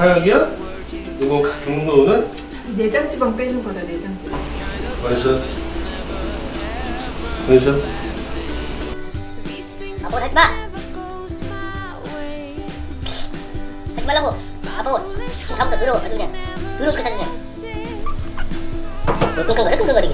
사약이야? 이거 죽는 거 오늘? 내장 지방 빼는 거다 내장 지방. 원샷 원샷 아보 하지 마. 하지 말라고. 아보 지금 다음부터 더러워. 아주 그냥 더러워 죽겠어 그냥. 뭐 끙끙거려 끙끙거리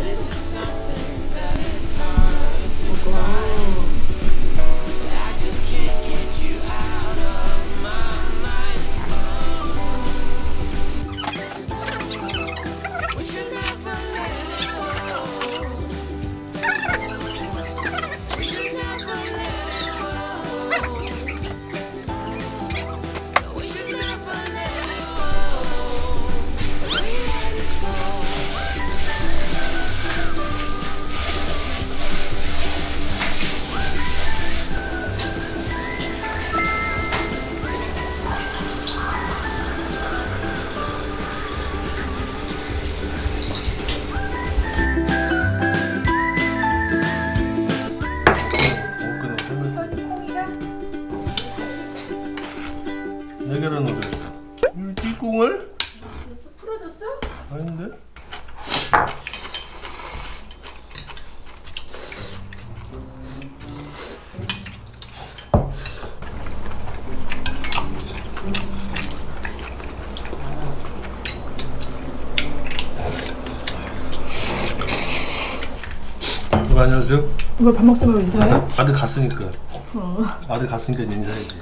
여러분 안녕하세요 이거 밥 먹다 보면 인사해? 아들 갔으니까 어. 아들 갔으니까 인사해야지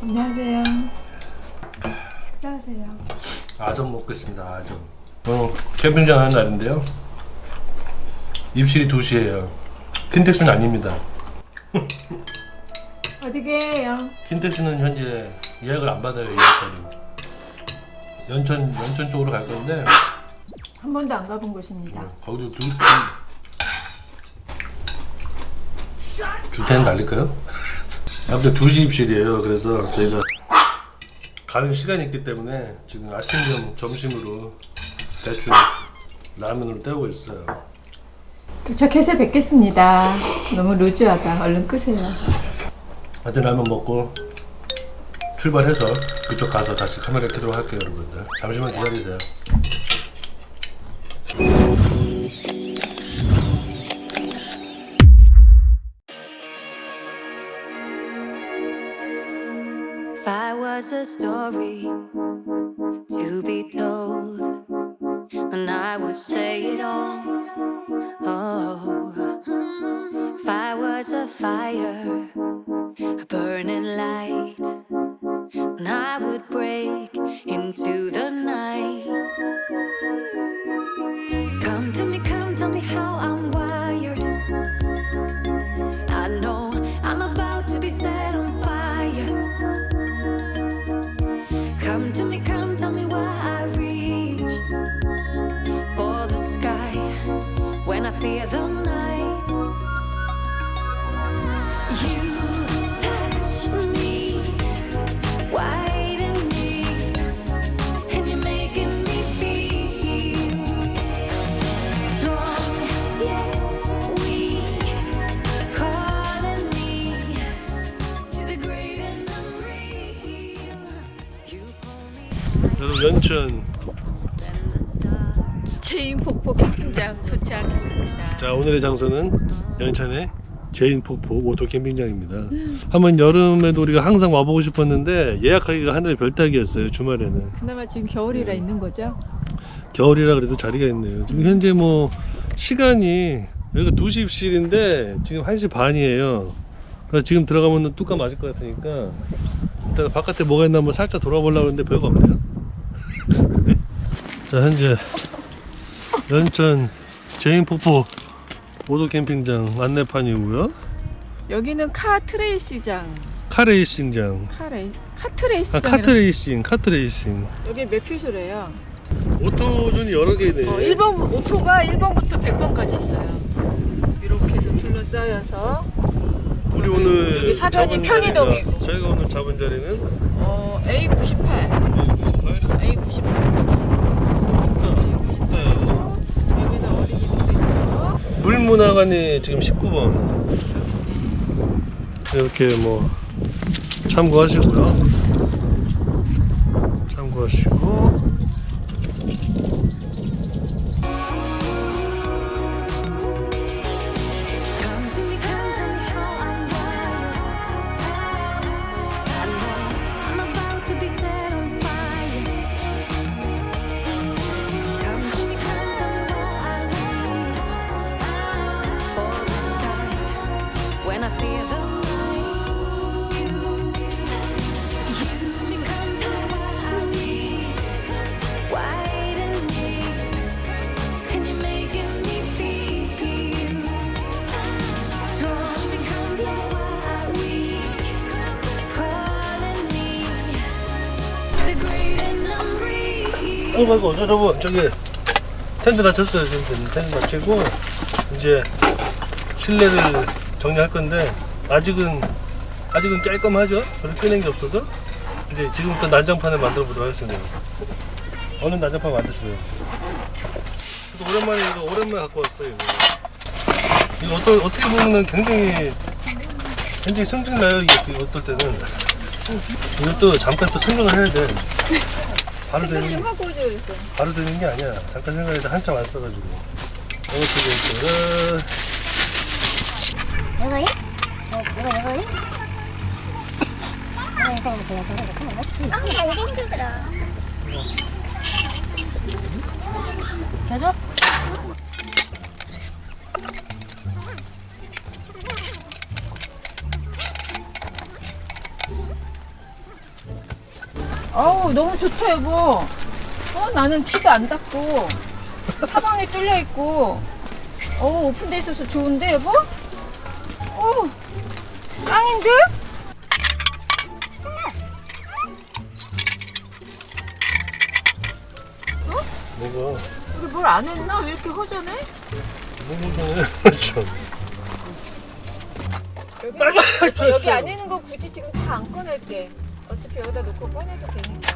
안녕하세요. 식사하세요. 아점 먹겠습니다 아점 오늘 캠핑장 하는 날인데요 입실이 2시에요 킨텍스는 아닙니다 어디 계세요? 킨텍스는 현재 예약을 안 받아요 예약권이 연천 연천 쪽으로 갈 건데 한 번도 안 가본 곳입니다. 거기도 두 주택 날릴까요? 아무튼 2시 입실이에요 그래서 저희가 가는 시간이 있기 때문에 지금 아침 겸 점심으로 대충 라면으로 때우고 있어요 도착해서 뵙겠습니다. 너무 루즈하다. 얼른 끄세요. 하여튼 라면 먹고 출발해서 그쪽 가서 다시 카메라 켜도록 할게요 여러분들 잠시만 기다리세요 a story 오늘의 장소는 연천의 제인 폭포 오토 캠핑장입니다 한번 여름에도 우리가 항상 와보고 싶었는데 예약하기가 하늘의 별따기였어요 주말에는 그나마 지금 겨울이라 있는 거죠? 겨울이라 그래도 자리가 있네요. 지금 현재 뭐 시간이 여기가 2시 입실인데 지금 1시 반이에요. 그래서 지금 들어가면 뚜까 맞을 것 같으니까 일단 바깥에 뭐가 있나 한번 살짝 돌아보려고 하는데 별거 없네요. 자 현재 연천 제인 폭포 보도 캠핑장 안내판이고요. 여기는 카트레이시장. 카레이싱장. 카레 카트레이시장. 아, 카트레이싱, 카트레이싱. 여기 몇 표소래요? 오토존이 여러 개네. 어, 1번 오토가 1번부터 100번까지 있어요. 이렇게 해서 둘러싸여서 우리 오늘 여기 사전이 편의동이고. 저희가 오늘 잡은 자리는 어, A98. A98. A98. 있고. 물문화관이 지금 19번. 이렇게 뭐 참고하시고요. 참고하시고. 말고, 저, 여러분, 저기, 텐트 맞췄어요. 지금 텐트 맞추고, 이제, 실내를 정리할 건데, 아직은, 아직은 깔끔하죠? 별로 끄낸 게 없어서. 이제, 지금부터 난장판을 만들어 보도록 하겠습니다. 어느 난장판 만드세요? 오랜만에, 이거 오랜만에 갖고 왔어요, 이거. 이거 어떠, 어떻게 보면 굉장히, 굉장히 승질 나요, 이게 어떨 때는. 이것도 잠깐 또 생각을 해야 돼. 바로 되는, 좀 하고. 바로 되는 게 아니야. 잠깐 생각해도 한참 안 써가지고. 어떻게 이거를 이거이? 어, 이거 이거이? 이거 일단 이렇게 이렇게 이렇게 하는 거야? 아, 나 이게 힘들더라. 계속? 어우, 너무 좋다, 여보. 어, 나는 키도 안 닿고, 사방에 뚫려 있고, 어 오픈돼 있어서 좋은데, 여보? 어, 짱인데? 뭐가 우리 뭘 안 했나? 왜 이렇게 허전해? 너무 전에 참. 여기, 여기 안에 있는 거 굳이 지금 다 안 꺼낼게. 어차피 여기다 놓고 꺼내도 되니까.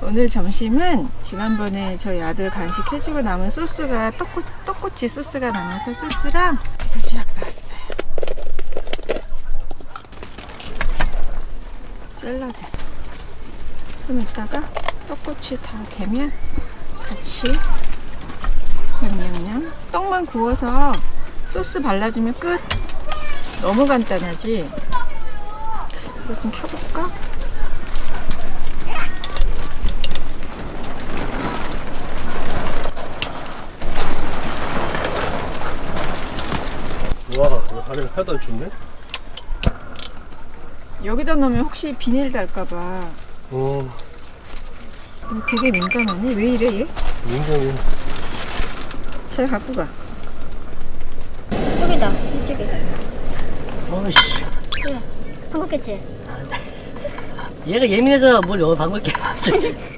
오늘 점심은 지난번에 저희 아들 간식 해주고 남은 소스가 떡꼬, 떡꼬치 소스가 남아서 소스랑 도시락 싸왔어요. 샐러드. 좀 이따가 떡꼬치 다 되면 같이 냠냠냠. 떡만 구워서 소스 발라주면 끝. 너무 간단하지? 이거 좀 켜볼까? 와, 이거 안에 안 춥네. 여기다 넣으면 혹시 비닐 달까봐. 어, 되게 민감하니? 왜 이래 얘? 민감해. 잘 갖고 가. 여기다, 이쪽에. 어이씨 그래. 한국겠지? 얘가 예민해서 뭘 여기 방글게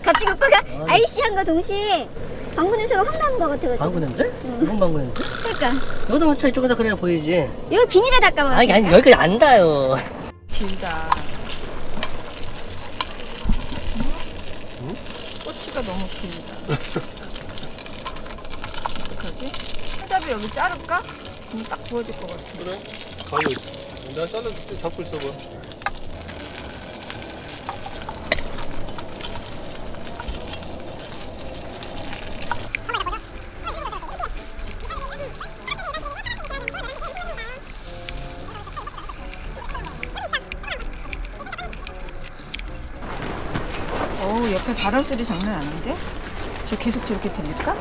갑자기 오빠가 아이씨 한거 동시에 방구 냄새가 확 나는 거 같아가지고. 방구 냄새? 무슨 방구 냄새? 그러니까. 여기다 맞춰 이쪽에다 그래야 보이지 여기 비닐에 닦아봐. 아니 아니 여기까지 안 닿아요 길다. 꼬치가 너무 길다. 어떡하지? 한잡이 여기 자를까? 그럼 딱 부어질 것 같아. 그래? 가위. 내가 잘라줄게. 잡고 있어봐. 어우, 옆에 바람 소리 장난 아닌데? 저 계속 저렇게 들릴까?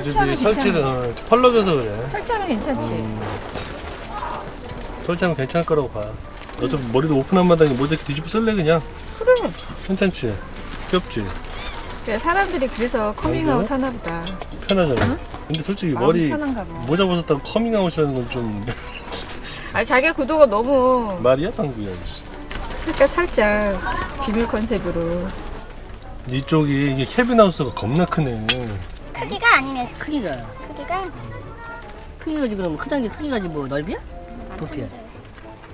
어차피 설치는 어, 펄럭여서 그래. 설치하면 괜찮지. 음. 설치하면 괜찮을 거라고 봐. 어차피 머리도 오픈한 마당에 모자이크 뒤집어 쓸래 그냥. 그래. 괜찮지? 귀엽지? 그래, 사람들이 그래서 커밍아웃 하나 보다. 편하잖아. 근데 솔직히 마음이 머리 편한가 봐. 모자 벗었다고 커밍아웃이라는 건 좀 아니 자기 구도가 너무 말이야 방구야. 씨. 살짝 살짝 비밀 컨셉으로. 이쪽이 이게 캐빈하우스가 겁나 크네. 크기가 아니면 크기가 크기가 크기가 지금 크다는 게 크기가 지금 뭐 넓이야? 높이야?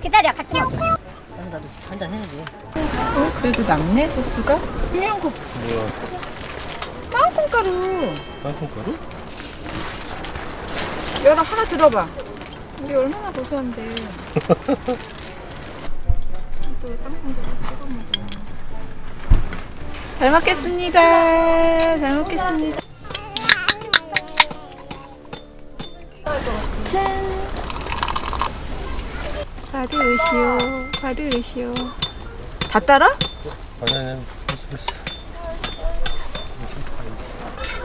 기다려 같이 먹. 그래서 나도 한잔 해야지. 어 그래도 남네 소스가? 그냥 그 뭐야? 빵콩가루. 땅콩가루? 열아 하나 들어봐. 우리 얼마나 고소한데. 또 땅콩가루 찍어 먹어. 잘 먹겠습니다. 잘 먹겠습니다. 짠. 받으시오. 받으시오. 다 따라? 아니 아니 됐어 됐어.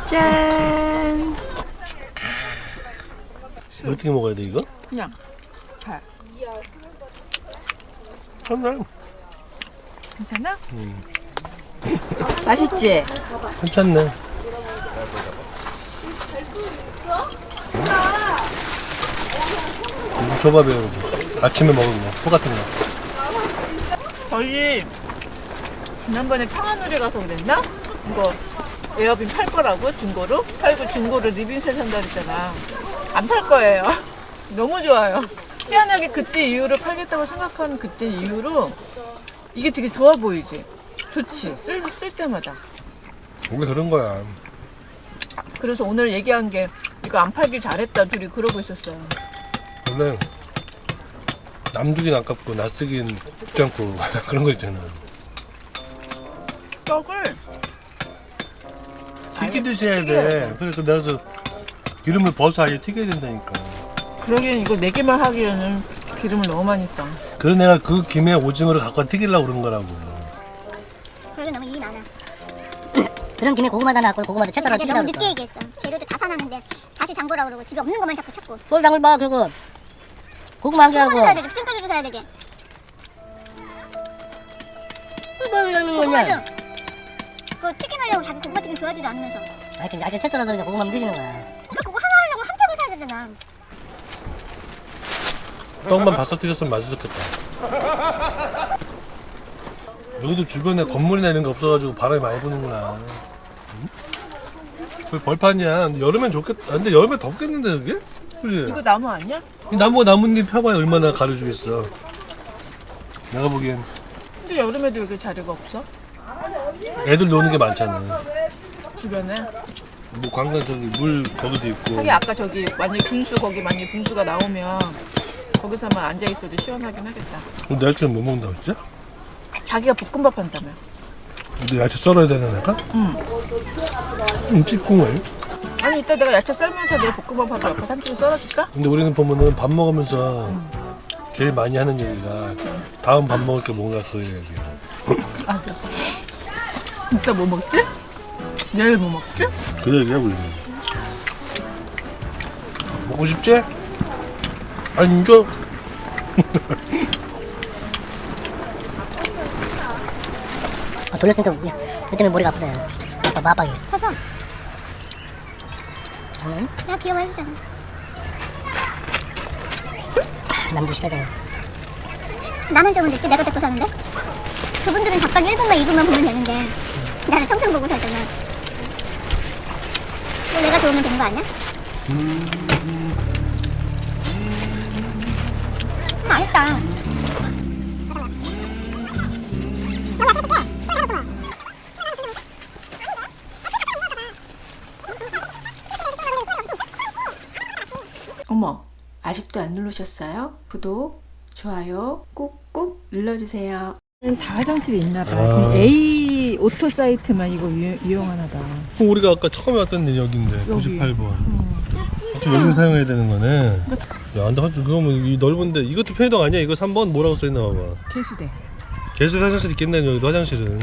짠. 이거 어떻게 먹어야 돼 이거? 그냥 발. 괜찮아. 괜찮아? 음. 맛있지? 괜찮네. 이거 줘봐 배우. 아침에 먹은 거, 포 같은 거. 저희 지난번에 평화놀이 가서 그랬나? 이거 에어빈 팔 거라고 중고로 팔고 중고로 리빙셀 산다 그랬잖아. 안 팔 거예요. 너무 좋아요. 희한하게 그때 이후로 팔겠다고 생각한 그때 이후로 이게 되게 좋아 보이지. 좋지. 쓸, 쓸 때마다. 원래 그런 거야. 그래서 오늘 얘기한 게 이거 안 팔길 잘했다 둘이 그러고 있었어요. 원래 남주긴 아깝고 낯쓰긴 죽지 않고 그런 거 있잖아. 떡을 튀기듯이 해야 돼. 그래서 내가 저 기름을 벗어 아예 튀겨야 된다니까. 그러기엔 이거 네 개만 하기에는 기름을 너무 많이 써. 그래서 내가 그 김에 오징어를 갖고 와 튀기려고 그런 거라고. 그러게 너무 일이 많아. 그런 김에 고구마도 하나 갖고 고구마도 채 썰어 근데 너무 늦게 얘기했어. 재료도 다 사놨는데 다시 장 보라 그러고 집에 없는 것만 자꾸 찾고. 솔방울 봐 그리고 고구마 한개 하고 소금도 사야 되지. 찜까지도 사야 되지. 고구마도. 그 튀김하려고 자기 고구마 튀김 좋아하지도 않으면서. 하여튼 야채 채 썰어서 그냥 고구마 튀기는 거야 그 그거 하나 하려고 한 팩을 사야 되잖아. 떡만 바싹 튀겼으면 맛있었겠다. 여기도 주변에 건물이나 이런 거 없어가지고 바람이 많이 부는구나. 응? 거기 벌판이야. 여름엔 좋겠다. 아, 근데 여름엔 덥겠는데 그게? 그지? 이거 나무 아니야? 이 나무가 나뭇잎 펴봐야 얼마나 가려주겠어. 내가 보기엔 근데 여름에도 여기 자리가 없어? 애들 노는 게 많잖아. 주변에? 뭐 관광 저기 물 거기도 있고. 하긴 아까 저기 만약에 분수 거기 만약에 분수가 나오면 거기서만 앉아 있어도 시원하긴 하겠다. 근데 야채 못 먹는다고 진짜? 자기가 볶음밥 한다며. 근데 야채 썰어야 되나 내가? 응. 응 찌꿍을. 아니 이따 내가 야채 썰면서 내가 볶음밥 하고 옆에 삼촌 썰어줄까? 근데 우리는 보면은 밥 먹으면서 제일 많이 하는 얘기가 다음 밥 먹을 게 뭔가 그 얘기야. 아, 그래. 이따 뭐 먹지? 내일 뭐 먹지? 그 얘기야 우리는. 먹고 싶지? 아니 줘. 아, 돌렸으니까 그- 그 때문에 머리가 아프다 아빠 아빠기 커 서 응? 내가 귀여워해주잖아. 남들 시대다 나만 좀 늦지 내가 데리고 사는데? 그분들은 잠깐 1분만 2분만 보면 되는데 나는 평생 보고 살잖아. 뭐 내가 좋으면 되는 거 아니야? 음, 맛있다. 누르셨어요? 구독, 좋아요 꾹꾹 눌러주세요. 다 화장실이 있나 봐. 아. 지금 A 오토 사이트만 이거 이, 용 하나 봐. 그럼 우리가 아까 처음에 왔던 데 여기인데 여기. 98번. 음. 좀 여기 사용해야 되는 거네. 야, 근데 하여튼 그거 뭐이 넓은데 이것도 편의동 아니야? 이거 3번 뭐라고 써 있나 봐봐. 개수대. 개수 화장실 있겠네 여기도 화장실은.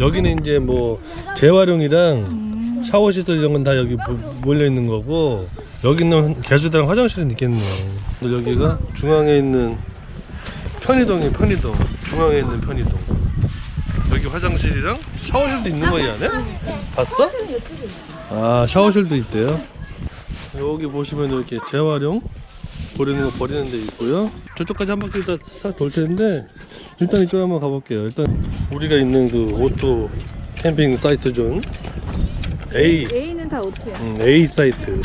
여기는 이제 뭐 재활용이랑 음. 샤워 시설 이런 건 다 여기 몰려 있는 거고 여기는 개수대랑 화장실은 있겠네요. 근데 여기가 중앙에 있는 편의동이 편의동. 중앙에 있는 편의동. 여기 화장실이랑 샤워실도 있는 거야, 이 안에? 봤어? 아, 샤워실도 있대요. 여기 보시면 이렇게 재활용 버리는 거 버리는 데 있고요. 저쪽까지 한 바퀴 다 싹 돌 텐데 일단 이쪽 한번 가볼게요. 일단 우리가 있는 그 오토 캠핑 사이트 존 A A는 다 어떻게? 음, A 사이트.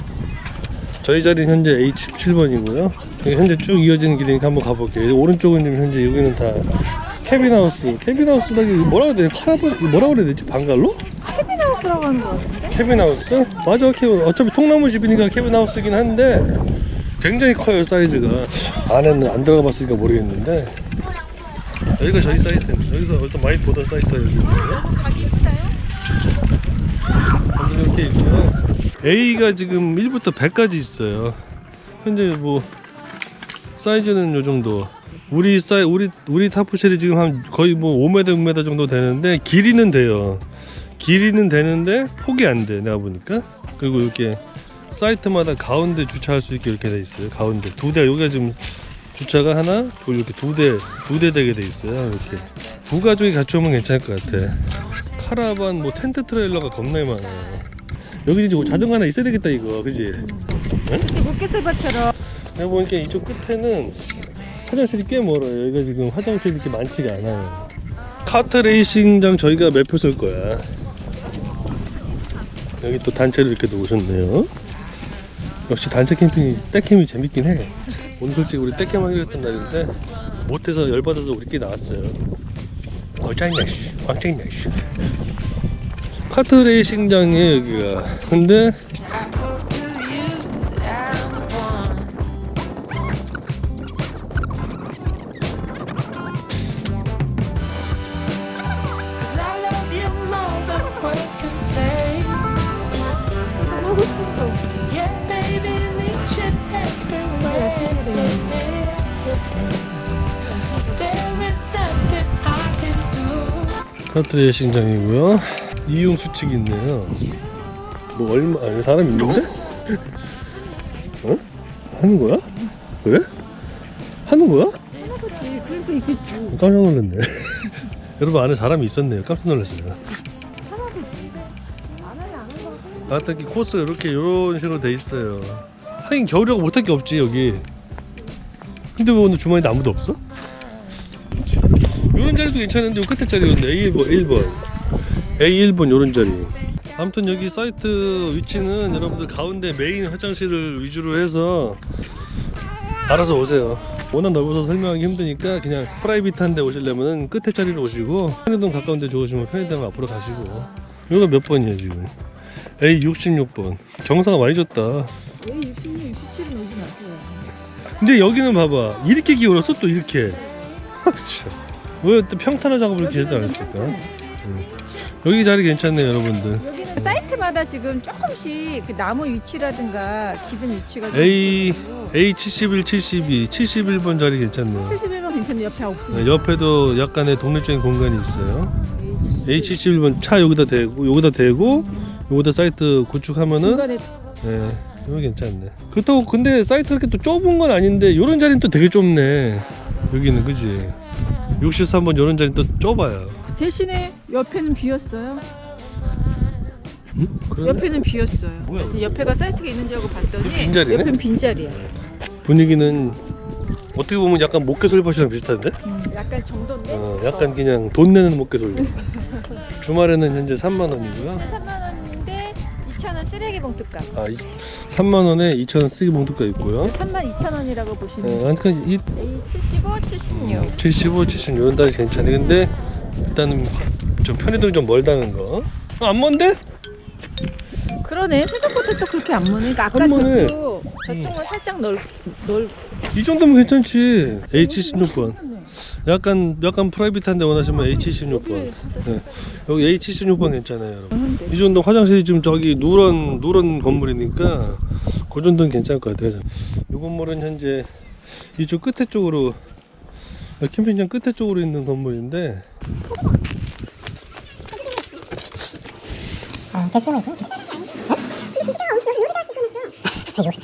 저희 자리는 현재 H7번이고요. 현재 쭉 이어지는 길이니까 한번 가볼게요. 오른쪽은 지금 현재 여기는 다 캐빈하우스. 캐빈하우스라기 뭐라고 해야 되지? 카라반 뭐라고 그래야 되지? 방갈로? 캐빈하우스라고 하는 거 같은데? 캐빈하우스? 맞아, 캐빈. 어차피 통나무 집이니까 캐빈하우스긴 한데 굉장히 커요 사이즈가. 안에는 안 들어가 봤으니까 모르겠는데 여기가 저희 사이트입니다. 여기서 어디서 많이 보던 사이트가 여기 있고요. 이렇게 있고요. A가 지금 1부터 100까지 있어요. 현재 뭐 사이즈는 요 정도. 우리 사이 우리 우리 타프쉘이 지금 한 거의 뭐 5m 6m 정도 되는데 길이는 돼요. 길이는 되는데 폭이 안 돼. 내가 보니까. 그리고 이렇게 사이트마다 가운데 주차할 수 있게 이렇게 돼 있어요. 가운데 두 대. 여기가 지금 주차가 하나, 둘 이렇게 두 대, 두 대 되게 돼 있어요. 이렇게 두 가족이 같이 오면 괜찮을 것 같아. 카라반 뭐 텐트 트레일러가 겁나게 많아요. 여기 이제 뭐 자전거 하나 있어야 되겠다 이거, 그지? 물개슬밭처럼 내가 보니까 이쪽 끝에는 화장실이 꽤 멀어요. 여기가 지금 화장실이 이렇게 많지가 않아요. 카트 레이싱장 저희가 매표 쏠 거야. 여기 또 단체로 이렇게 오셨네요. 역시 단체 캠핑이 떼캠이 재밌긴 해. 오늘 솔직히 우리 떼캠 하기로 했던 날인데 못해서 열받아서 우리끼리 나왔어요. 어짱이야 씨. 왕짱이야 씨. 카트 레이싱장이에요 여기가. 근데 do. 카트 레이싱장이고요. 이용 수칙이 있네요. 뭐 얼마 아니 사람 있는데? 어? 하는 거야? 그래? 하는 거야? 이게 깜짝 놀랐네. 여러분 안에 사람이 있었네요. 깜짝 놀랐어요. 아, 딱히 코스가 이렇게 이런 식으로 돼 있어요. 하긴 겨울이라고 못할 게 없지 여기. 근데 왜 오늘 주머니에 아무도 없어? 자리도 괜찮은데 요 끝에 자리였네. A1번, 1번. A1번 요런 자리. 아무튼 여기 사이트 위치는 여러분들 가운데 메인 화장실을 위주로 해서 알아서 오세요. 워낙 넓어서 설명하기 힘드니까 그냥 프라이빗한 데 오시려면은 끝에 자리로 오시고 편의점 가까운 데 좋으시면 편의점 앞으로 가시고 이거 몇 번이에요 지금 A66번 정사가 많이 졌다 왜 66, 67은 오지 마세요. 근데 여기는 봐봐 이렇게 기울었어 또 이렇게 참. 왜 또 평탄화 작업을 이렇게 제대로 안 했을까? 응. 여기 자리 괜찮네요 여러분들. 여기는 사이트마다 지금 조금씩 그 나무 위치라든가 기본 위치가 좀 A 있거든요. A71, 72, 71번 자리 괜찮네요. 71번 괜찮은데 옆에 없으니까. 네, 옆에도 약간의 독립적인 공간이 있어요. A71. A71번 차 여기다 대고 여기다 대고 여기다 사이트 구축하면은 중간에 네 이거 괜찮네. 그렇다고 근데 사이트 이렇게 또 좁은 건 아닌데 요런 자리는 또 되게 좁네. 여기는 그지 63번 요런 자리는 또 좁아요 대신에 옆에는 비었어요. 응? 옆에는 비었어요. 뭐야, 그래서? 옆에가 사이트가 있는지 하고 봤더니 빈자리네? 옆에는 빈자리야. 분위기는 어떻게 보면 약간 목개솔밭이랑 비슷한데? 음, 약간 정도인데. 어, 약간 그냥 돈 내는 목개솔 주말에는 현재 3만 원이고요 3만 원인데 2천 원 쓰레기 봉투값. 아, 이, 3만 원에 2천 원 쓰기 봉투가 있고요 3만 2천 원이라고 보시면 돼요. 어, 하여튼 이 A 75, 76. 75, 70 이런 달이 괜찮네. 근데 일단은 좀 편의점이 좀 멀다는 거. 어, 안 먼데? 그러네. 생각보다 또 그렇게 안 머네. 그러니까 아까. 저쪽 저쪽은 살짝 넓 넓. 이 정도면 괜찮지. A76번. 약간 약간 프라이빗한데 원하시면 A76번. 네. 여기 A76번 괜찮아요, 여러분. 이 정도 화장실이 지금 저기 누런 누런 건물이니까 그 정도는 괜찮을 것 같아요. 이 건물은 현재 이쪽 끝에 쪽으로 캠핑장 끝에 쪽으로 있는 건물인데 있고.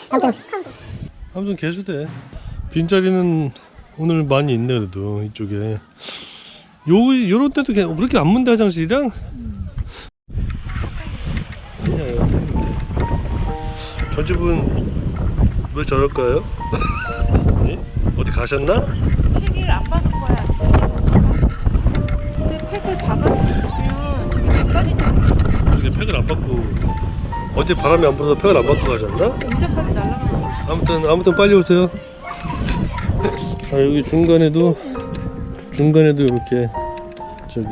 아무튼 아무튼 개수대 빈자리는 오늘 많이 있네 그래도 이쪽에 요 요런 데도 그냥 그렇게 안 문대 화장실이랑 저 집은 왜 저럴까요? 예? 어디 가셨나? 팩을 안 받은 거야. 근데 팩을 박았으면 저기 뒷까지 좀 그렇게 팩을 안 받고 어제 바람이 안 불어서 팩을 안 받고 가셨나? 의자까지 날아간 거. 아무튼 아무튼 빨리 오세요. 아 여기 중간에도 중간에도 이렇게 저기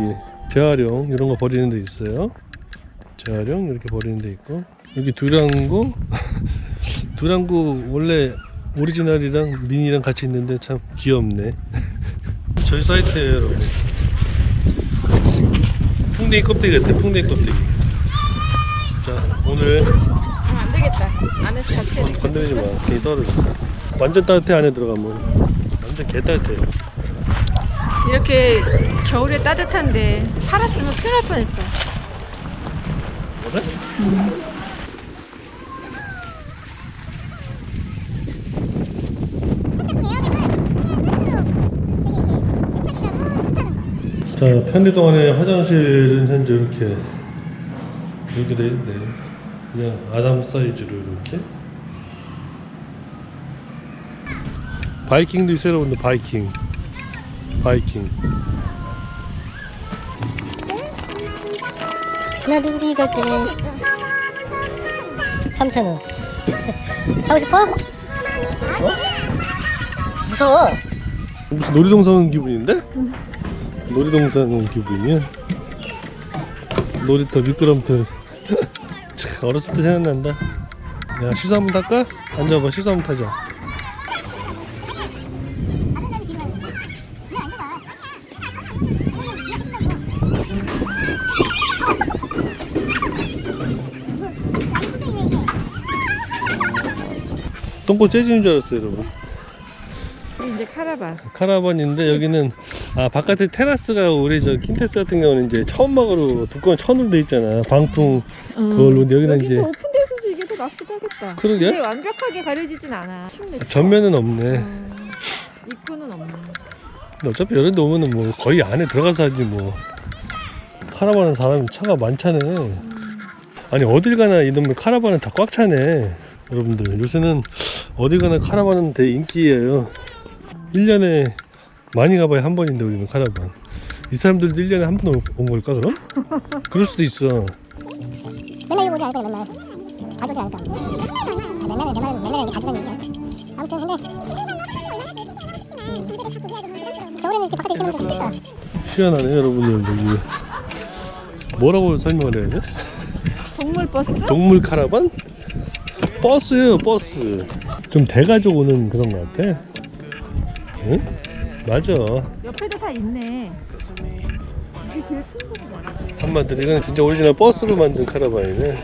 재활용 이런 거 버리는 데 있어요. 재활용 이렇게 버리는 데 있고 여기 두랑구 두랑구 원래 오리지널이랑 미니랑 같이 있는데 참 귀엽네. 저희 사이트에요 여러분. 풍뎅이 껍데기 같아 풍뎅이 껍데기. 자 오늘 아, 안 되겠다. 안에서 같이 해야 돼. 건드리지 마. 괜히 떨어져. 완전 따뜻해 안에 들어가면. 완전 개 따뜻해요. 이렇게 겨울에 따뜻한데 팔았으면 큰일 날 뻔했어. 그래? 자 편리동 안에 화장실은 현재 이렇게 이렇게 돼 있네. 그냥 아담 사이즈로 이렇게. 바이킹도 있어요 여러분들 바이킹. 바이킹. 나들이 갈 때는 3,000원 하고 싶어? 어? 무서워 무슨 놀이동산 온 기분인데? 놀이동산 온 기분이야? 놀이터 미끄럼틀 참, 어렸을 때 생각난다 야 시소 한번 탈까? 앉아봐 시소 한번 타자 똥꼬 재지는 줄 알았어요 여러분 이제 카라반. 카라반인데 여기는 아 바깥에 테라스가 우리 저 킨테스 같은 경우는 이제 천막으로 두꺼운 천으로 돼 있잖아 방풍 그걸로 근데 여기는 이제 오픈돼 있어서 이게 더 낫기도 하겠다. 그러게? 근데 완벽하게 가려지진 않아. 춥네. 전면은 없네 음, 입구는 없네. 근데 어차피 이런 데 오면은 뭐 거의 안에 들어가서 하지 뭐 카라반은 사람이 차가 많잖아 아니 어딜 가나 이놈의 카라반은 다 꽉 차네 여러분들 요새는 어딜 가나 카라반은 되게 인기예요. 1년에 많이 가봐야 한 번인데 우리는 카라반. 이 사람들도 1년에 한 번 온 걸까 그럼? 그럴 수도 있어. 맨날 이거 오지 않을까 맨날. 자주 오지 않을까. 아, 맨날은 내 말은 맨날 여기 자주 다니니까 아무튼 근데 음, 겨울에는 이렇게 바깥에 있으면 좀 좋겠다. 희한하네 여러분들. 여기 뭐라고 설명을 해야 돼? 동물 버스? 동물 카라반? 버스예요 버스. 좀 대가족 오는 그런 것 같아? 응? 맞아. 옆에도 다 있네. 이게 제일 큰 거구나. 한마디로. 이건 진짜 오리지널 버스로 만든 카라반이네.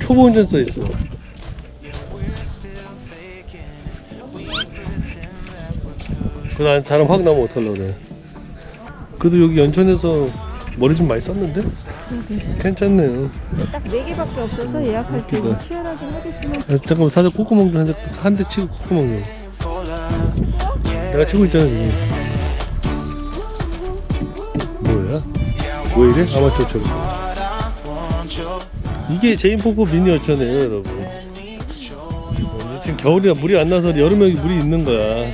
초보 운전 써 있어. 그안 사람 확 나면 어떡하려고 그래. 그래도 여기 연천에서 머리 좀 많이 썼는데? 괜찮네요 딱네 개밖에 없어서 예약할 때 웃기다. 치열하긴 하겠지만 야, 잠깐만 사자 콧구멍 좀한대 치고 콧구멍 좀 내가 치고 있잖아 지금 뭐야? 왜 이래? 아마추어처럼 이게 제인포포 미니어처네요 여러분 어, 지금 겨울이라 물이 안 나서 여름에 여기 물이 있는 거야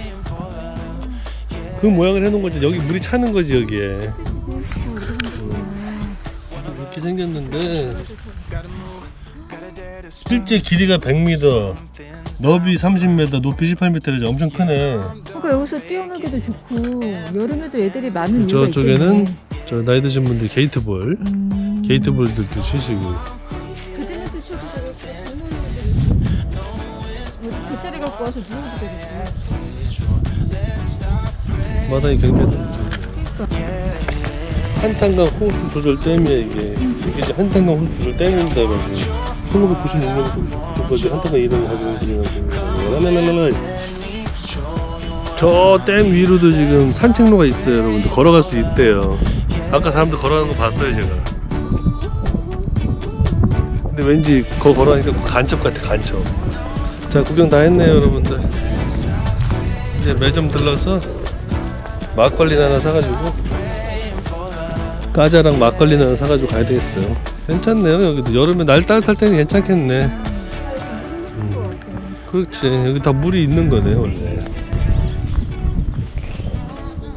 그 모양을 해놓은 거지 여기 물이 차는 거지 여기에 생겼는데 실제 길이가 100m 너비 30m 높이 18m래서 엄청 크네 그러니까 여기서 뛰어놀기도 좋고 여름에도 애들이 많은 이유가 저쪽에는 있겠네. 저 나이 드신 분들 게이트볼 음. 게이트볼들도 치시고 그때는 갖고 와서 누워도 마당이 굉장히. 한탄강 호수 조절 댐이야 이게 이게 이제 한탄강 호수 조절 댐입니다 여러분 1996년부터 한탄강 이름을 가지고 진행하고 저댐 위로도 지금 산책로가 있어요 여러분들 걸어갈 수 있대요. 아까 사람들 걸어가는 거 봤어요 제가. 근데 왠지 거 걸어가니까 간첩 같아 간첩. 자 구경 다 했네요 여러분들. 이제 매점 들러서 막걸리 하나 사가지고 까자랑 막걸리 하나 사가지고 가야 되겠어요 괜찮네요 여기도 여름에 날 따뜻할 때는 괜찮겠네 음, 그렇지 여기 다 물이 있는 거네 원래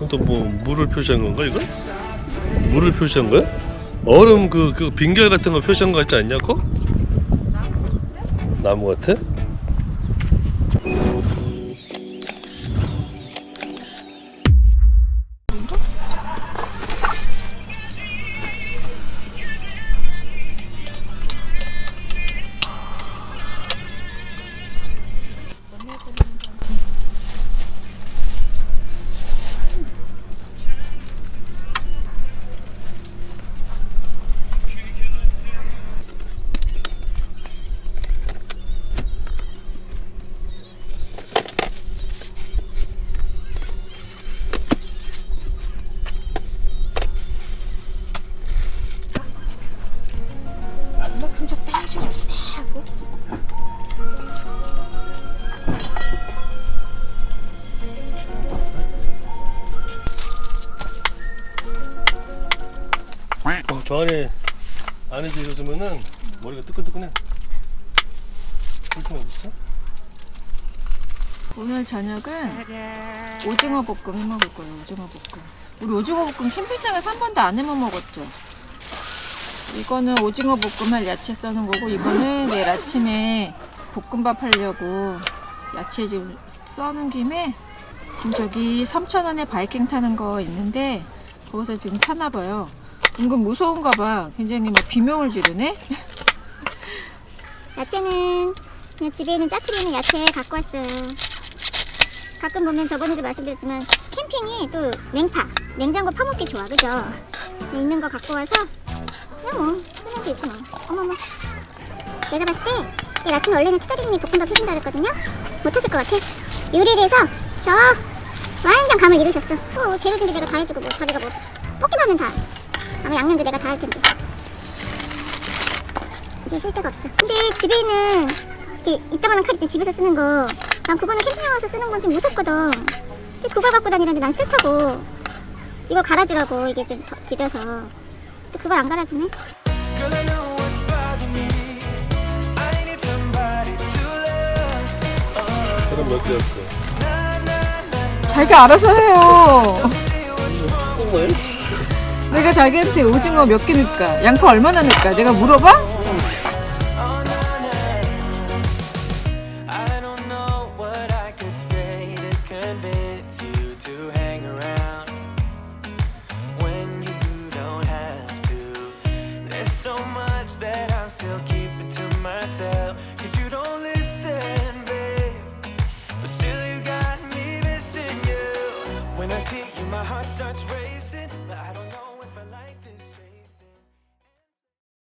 또 뭐 물을 표시한 건가 이거? 물을 표시한 거야? 얼음 그, 그 빙결 같은 거 표시한 거 같지 않냐 거? 나무 같아? 오늘 저녁은 오징어 볶음 해 먹을 거예요 오징어 볶음. 우리 오징어 볶음 캠핑장에서 한 번도 안 해먹 먹었죠. 이거는 오징어 볶음 할 야채 써는 거고 이거는 내일 아침에 볶음밥 하려고 야채 지금 써는 김에 지금 저기 3,000원에 바이킹 타는 거 있는데 거기서 지금 타나 봐요. 은근 무서운가 봐. 굉장히 막 비명을 지르네. 야채는 그냥 집에 있는 짜투리는 야채 갖고 왔어요. 가끔 보면 저번에도 말씀드렸지만 캠핑이 또 냉파, 냉장고 파먹기 좋아, 그죠? 그냥 있는 거 갖고 와서 그냥 뭐 쓰면 되지 뭐. 어머머. 내가 봤을 때 내일 아침에 원래는 투다리님이 볶음밥 해준다 그랬거든요? 못하실 것 같아. 요리에 대해서 저 완전 감을 잃으셨어. 어, 재료 준비 내가 다 해주고 뭐 자기가 뭐 볶기만 하면 다. 아마 양념도 내가 다 할 텐데. 이제 쓸 데가 없어. 근데 집에 있는 이렇게 이따만한 칼 있지 집에서 쓰는 거. 난 그거는 캠핑장 와서 쓰는 건 좀 무섭거든. 근데 그걸 갖고 다니는데 난 싫다고. 이걸 갈아주라고 이게 좀 더, 디뎌서. 또 그걸 안 갈아주네. 그럼 몇 개? 자기가 알아서 해요 뭐해? 내가 자기한테 오징어 몇 개 넣을까? 양파 얼마나 넣을까? 내가 물어봐?